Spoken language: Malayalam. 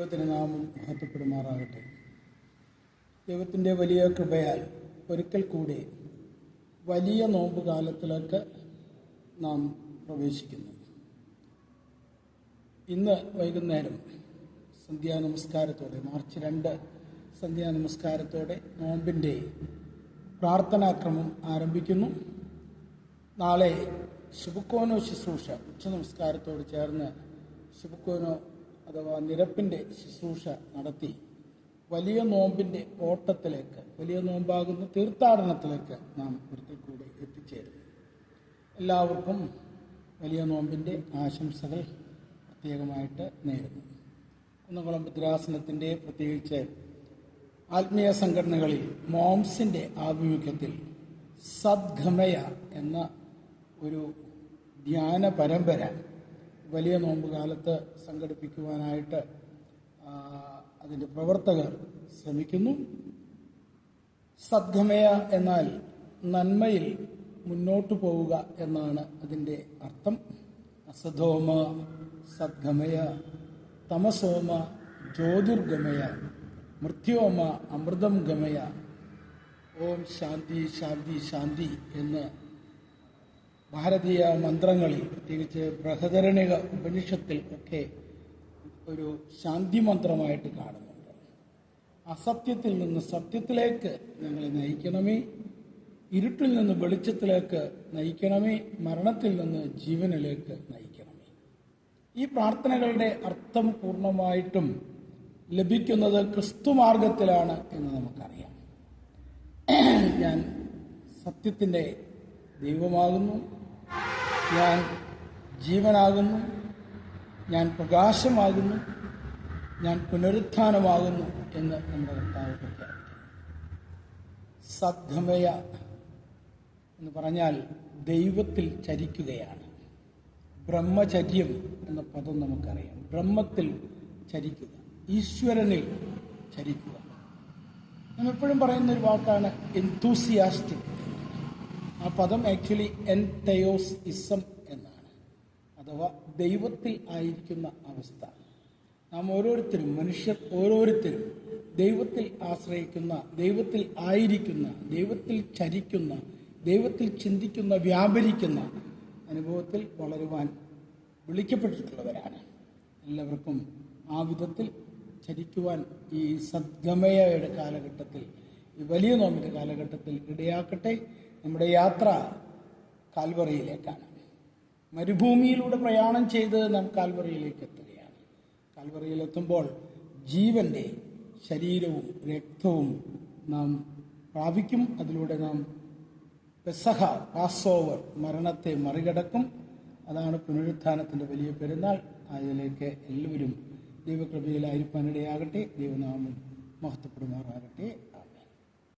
ദൈവത്തിന് നാമം മഹത്വപ്പെടുമാറാകട്ടെ. ദൈവത്തിന്റെ വലിയ കൃപയാൽ ഒരിക്കൽ കൂടി വലിയ നോമ്പ് കാലത്തിലേക്ക് നാം പ്രവേശിക്കുന്നു. ഇന്ന് വൈകുന്നേരം സന്ധ്യാനമസ്കാരത്തോടെ മാർച്ച് രണ്ട് സന്ധ്യാനമസ്കാരത്തോടെ നോമ്പിന്റെ പ്രാർത്ഥനാക്രമം ആരംഭിക്കുന്നു. നാളെ ശുഭക്കോനോ ശുശ്രൂഷ ഉച്ച നമസ്കാരത്തോട് ചേർന്ന് ശുഭക്കോനോ അഥവാ നിരപ്പിന്റെ ശുശ്രൂഷ നടത്തി വലിയ നോമ്പിന്റെ ഓട്ടത്തിലേക്ക് വലിയ നോമ്പാകുന്ന തീർത്ഥാടനത്തിലേക്ക് നാം ഒരിക്കൽ കൂടി എത്തിച്ചേരും എല്ലാവർക്കും വലിയ നോമ്പിന്റെ ആശംസകൾ പ്രത്യേകമായിട്ട് നേരുന്നു. കുന്നംകുളം ഭദ്രാസനത്തിന്റെ പ്രത്യേകിച്ച് ആത്മീയ സംഘടനകളിൽ മോംസിന്റെ ആഭിമുഖ്യത്തിൽ സദ്ഗമയ എന്ന ഒരു ധ്യാന പരമ്പര വലിയ നോമ്പ് കാലത്ത് സംഘടിപ്പിക്കുവാനായിട്ട് അതിന്റെ പ്രവർത്തകർ ശ്രമിക്കുന്നു. സദ്ഗമയ എന്നാൽ നന്മയിൽ മുന്നോട്ടു പോവുക എന്നാണ് അതിന്റെ അർത്ഥം. അസധോമ സദ്ഗമയ തമസോമ ജ്യോതിർഗമയ മൃത്യോമ അമൃതം ഗമയ ഓം ശാന്തി ശാന്തി ശാന്തി എന്ന് ഭാരതീയ മന്ത്രങ്ങളിൽ പ്രത്യേകിച്ച് ബൃഹദരണിക ഉപനിഷത്തിൽ ഒക്കെ ഒരു ശാന്തി മന്ത്രമായിട്ട് കാണുന്നുണ്ട്. അസത്യത്തിൽ നിന്ന് സത്യത്തിലേക്ക് ഞങ്ങളെ നയിക്കണമേ. ഇരുട്ടിൽ നിന്ന് വെളിച്ചത്തിലേക്ക് നയിക്കണമേ. മരണത്തിൽ നിന്ന് ജീവനിലേക്ക് നയിക്കണമേ. ഈ പ്രാർത്ഥനകളുടെ അർത്ഥം പൂർണമായിട്ടും ലഭിക്കുന്നത് ക്രിസ്തു മാർഗത്തിലാണ് എന്ന് നമുക്കറിയാം. ഞാൻ സത്യത്തിന്റെ ദൈവമാകുന്നു. ഞാൻ ജീവനാകുന്നു. ഞാൻ പ്രകാശമാകുന്നു. ഞാൻ പുനരുത്ഥാനമാകുന്നു എന്ന് നമ്മുടെ കർത്താവ് പ്രഖ്യാപിക്കുന്നു. സദ്ഗമയ എന്ന് പറഞ്ഞാൽ ദൈവത്തിൽ ചരിക്കുകയാണ്. ബ്രഹ്മചര്യം എന്ന പദം നമുക്കറിയാം. ബ്രഹ്മത്തിൽ ചരിക്കുക. ഈശ്വരനിൽ ചരിക്കുക. നമ്മൾ എപ്പോഴും പറയുന്ന ഒരു വാക്കാണ് എൻതൂസിയാസ്റ്റിക് ആ പദം ആക്ച്വലി എൻ തയോസ് ഇസം എന്നാണ്. അഥവാ ദൈവത്തിൽ ആയിരിക്കുന്ന അവസ്ഥ. നാം ഓരോരുത്തരും മനുഷ്യർ ഓരോരുത്തരും ദൈവത്തിൽ ആശ്രയിക്കുന്ന ദൈവത്തിൽ ആയിരിക്കുന്ന ദൈവത്തിൽ ചരിക്കുന്ന ദൈവത്തിൽ ചിന്തിക്കുന്ന വ്യാപരിക്കുന്ന അനുഭവത്തിൽ വളരുവാൻ വിളിക്കപ്പെട്ടിട്ടുള്ളവരാണ്. എല്ലാവർക്കും ആ വിധത്തിൽ ചരിക്കുവാൻ ഈ സദ്ഗമയയുടെ കാലഘട്ടത്തിൽ ഈ വലിയ നോമ്പിന്റെ കാലഘട്ടത്തിൽ ഇടയാക്കട്ടെ. നമ്മുടെ യാത്ര കാൽവറയിലേക്കാണ്. മരുഭൂമിയിലൂടെ പ്രയാണം ചെയ്ത് നാം കാൽവറയിലേക്ക് എത്തുകയാണ്. കാൽവറയിലെത്തുമ്പോൾ ജീവന്റെ ശരീരവും രക്തവും നാം പ്രാപിക്കും. അതിലൂടെ നാം പെസഹ പാസ് ഓവർ മരണത്തെ മറികടക്കും. അതാണ് പുനരുത്ഥാനത്തിന്റെ വലിയ പെരുന്നാൾ. അതിലേക്ക് എല്ലാവരും ദൈവകൃപയിലായിരിക്കാനിടയാകട്ടെ. ദൈവനാമം മഹത്വപ്പെടുമാറാകട്ടെ.